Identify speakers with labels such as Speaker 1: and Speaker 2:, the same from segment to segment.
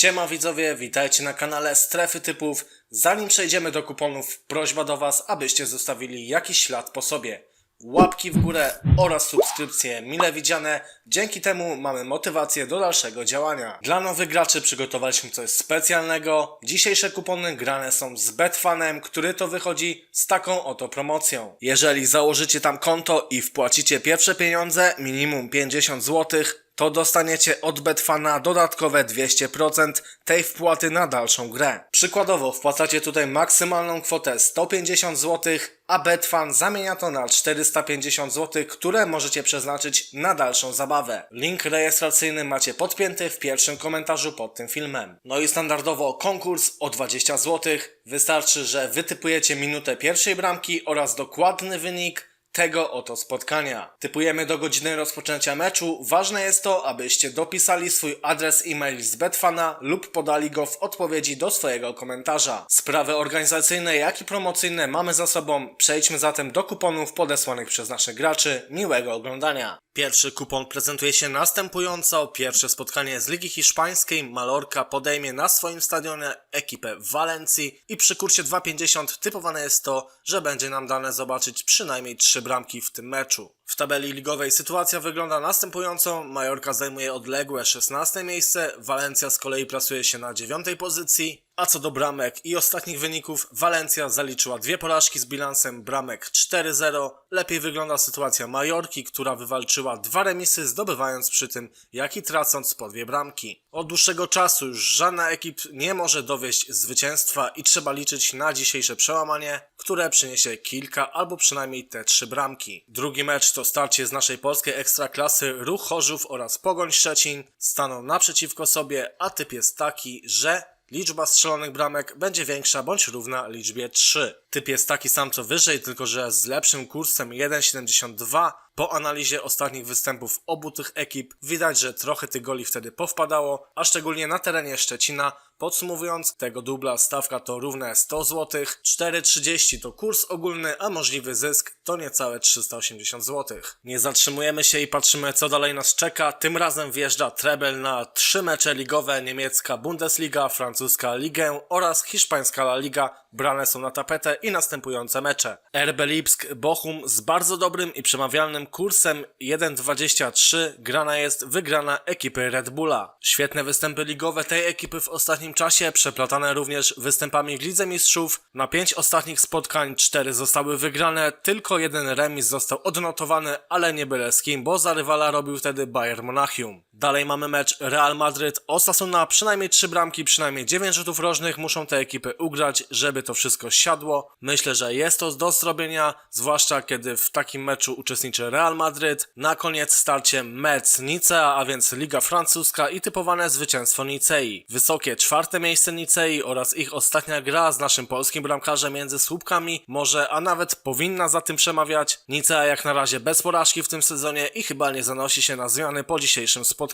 Speaker 1: Siema widzowie, witajcie na kanale Strefy Typów. Zanim przejdziemy do kuponów, prośba do Was, abyście zostawili jakiś ślad po sobie. Łapki w górę oraz subskrypcje mile widziane. Dzięki temu mamy motywację do dalszego działania. Dla nowych graczy przygotowaliśmy coś specjalnego. Dzisiejsze kupony grane są z Betfanem, który to wychodzi z taką oto promocją. Jeżeli założycie tam konto i wpłacicie pierwsze pieniądze, minimum 50 zł, to dostaniecie od Betfana dodatkowe 200% tej wpłaty na dalszą grę. Przykładowo wpłacacie tutaj maksymalną kwotę 150 zł, a Betfan zamienia to na 450 zł, które możecie przeznaczyć na dalszą zabawę. Link rejestracyjny macie podpięty w pierwszym komentarzu pod tym filmem. No i standardowo konkurs o 20 zł. Wystarczy, że wytypujecie minutę pierwszej bramki oraz dokładny wynik tego oto spotkania. Typujemy do godziny rozpoczęcia meczu. Ważne jest to, abyście dopisali swój adres e-mail z Betfana lub podali go w odpowiedzi do swojego komentarza. Sprawy organizacyjne, jak i promocyjne mamy za sobą. Przejdźmy zatem do kuponów podesłanych przez naszych graczy. Miłego oglądania. Pierwszy kupon prezentuje się następująco. Pierwsze spotkanie z Ligi Hiszpańskiej. Malorca podejmie na swoim stadionie ekipę w Walencji i przy kursie 2,50 typowane jest to, że będzie nam dane zobaczyć przynajmniej 3 bramki w tym meczu. W tabeli ligowej sytuacja wygląda następująco. Majorka zajmuje odległe 16 miejsce, Walencja z kolei plasuje się na 9 pozycji. A co do bramek i ostatnich wyników, Walencja zaliczyła dwie porażki z bilansem bramek 4-0. Lepiej wygląda sytuacja Majorki, która wywalczyła dwa remisy, zdobywając przy tym, jak i tracąc po dwie bramki. Od dłuższego czasu już żadna ekip nie może dowieść zwycięstwa i trzeba liczyć na dzisiejsze przełamanie, które przyniesie kilka albo przynajmniej te trzy bramki. Drugi mecz to starcie z naszej polskiej ekstraklasy Ruch Chorzów oraz Pogoń Szczecin staną naprzeciwko sobie, a typ jest taki, że liczba strzelonych bramek będzie większa bądź równa liczbie 3. Typ jest taki sam co wyżej, tylko że z lepszym kursem 1,72. Po analizie ostatnich występów obu tych ekip widać, że trochę tych goli wtedy powpadało, a szczególnie na terenie Szczecina. Podsumowując, tego dubla stawka to równe 100 zł, 4,30 to kurs ogólny, a możliwy zysk to niecałe 380 zł. Nie zatrzymujemy się i patrzymy co dalej nas czeka. Tym razem wjeżdża Trebel na trzy mecze ligowe, niemiecka Bundesliga, francuska Ligę oraz hiszpańska La Liga. Brane są na tapetę i następujące mecze. RB Lipsk, Bochum z bardzo dobrym i przemawialnym kursem 1,23 grana jest wygrana ekipy Red Bulla. Świetne występy ligowe tej ekipy w ostatnim czasie, przeplatane również występami w Lidze Mistrzów. Na pięć ostatnich spotkań cztery zostały wygrane, tylko jeden remis został odnotowany, ale nie byle z kim, bo za rywala robił wtedy Bayern Monachium. Dalej mamy mecz Real Madryt, Osasuna, przynajmniej trzy bramki, przynajmniej dziewięć rzutów rożnych muszą te ekipy ugrać, żeby to wszystko siadło. Myślę, że jest to do zrobienia, zwłaszcza kiedy w takim meczu uczestniczy Real Madryt. Na koniec starcie Metz Nicea, a więc Liga Francuska i typowane zwycięstwo Nicei. Wysokie czwarte miejsce Nicei oraz ich ostatnia gra z naszym polskim bramkarzem między słupkami może, a nawet powinna za tym przemawiać. Nicea jak na razie bez porażki w tym sezonie i chyba nie zanosi się na zmiany po dzisiejszym spotkaniu.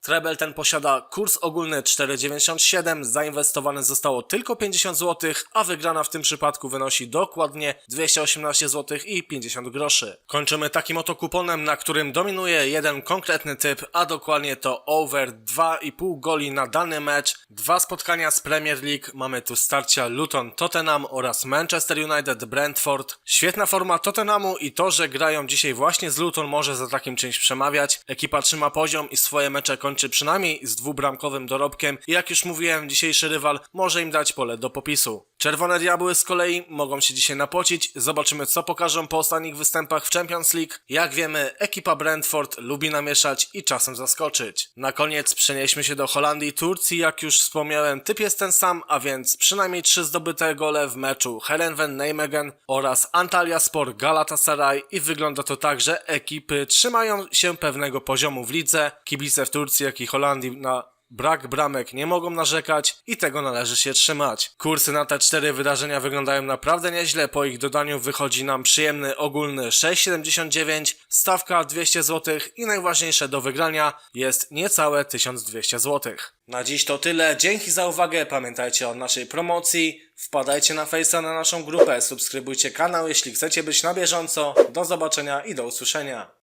Speaker 1: Trebel ten posiada kurs ogólny 4,97, zainwestowane zostało tylko 50 zł, a wygrana w tym przypadku wynosi dokładnie 218 zł i 50 groszy. Kończymy takim oto kuponem, na którym dominuje jeden konkretny typ, a dokładnie to over 2,5 goli na dany mecz. Dwa spotkania z Premier League, mamy tu starcia Luton Tottenham oraz Manchester United Brentford. Świetna forma Tottenhamu i to, że grają dzisiaj właśnie z Luton może za takim czymś przemawiać. Ekipa trzyma poziom i swoje mecze kończy przynajmniej z dwubramkowym dorobkiem i jak już mówiłem, dzisiejszy rywal może im dać pole do popisu. Czerwone Diabły z kolei mogą się dzisiaj napocić. Zobaczymy, co pokażą po ostatnich występach w Champions League. Jak wiemy, ekipa Brentford lubi namieszać i czasem zaskoczyć. Na koniec przenieśmy się do Holandii i Turcji. Jak już wspomniałem, typ jest ten sam, a więc przynajmniej trzy zdobyte gole w meczu Herenven Nijmegen oraz Antalya Sport Galatasaray i wygląda to tak, że ekipy trzymają się pewnego poziomu w lidze. Kibice w Turcji, jak i Holandii na Brak bramek nie mogą narzekać i tego należy się trzymać. Kursy na te cztery wydarzenia wyglądają naprawdę nieźle, po ich dodaniu wychodzi nam przyjemny ogólny 6,79, stawka 200 zł i najważniejsze do wygrania jest niecałe 1200 zł. Na dziś to tyle, dzięki za uwagę, pamiętajcie o naszej promocji, wpadajcie na Face'a na naszą grupę, subskrybujcie kanał jeśli chcecie być na bieżąco, do zobaczenia i do usłyszenia.